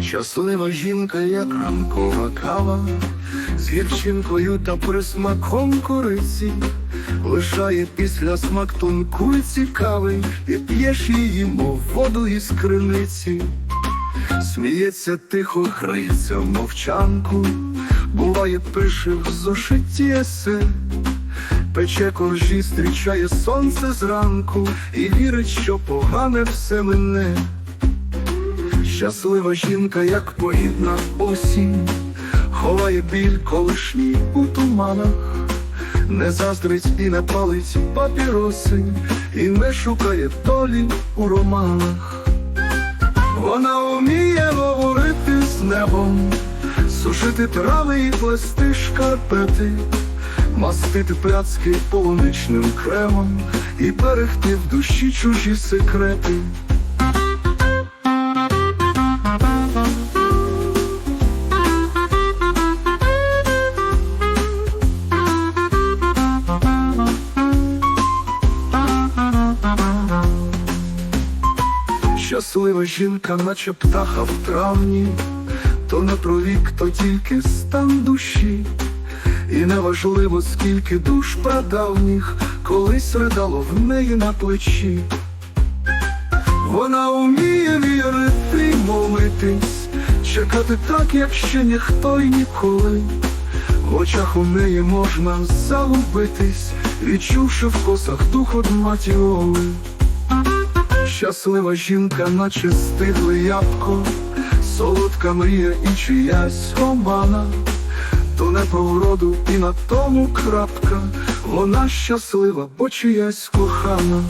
Щаслива жінка, як ранкова кава, з гірчинкою та присмаком кориці, лишає після смак тонку й цікавий, і п'єш її, мов воду із криниці. Сміється тихо, гриється в мовчанку, буває, пише в зошитті есе. Пече коржі, зустрічає сонце зранку і вірить, що погане все мине. Щаслива жінка, як погідна осінь, ховає біль колишній у туманах, не заздрить і не палить папіроси, і не шукає долі у романах. Вона вміє говорити з небом, сушити трави і плести шкарпети, мастити пляцки полуничним кремом і берегти в душі чужі секрети. Щаслива жінка, наче птаха в травні, то не про вік, то тільки стан душі. І неважливо, скільки душ прадавніх колись ридало в неї на плечі. Вона вміє вірити й молитись, чекати так, як ще ніхто й ніколи. В очах у неї можна загубитись, відчувши в косах дух од матіоли. Щаслива жінка, наче стигле ябко, солодка мрія і чиясь омана, то не по уроду і на тому крапка, вона щаслива, бо чиясь кохана.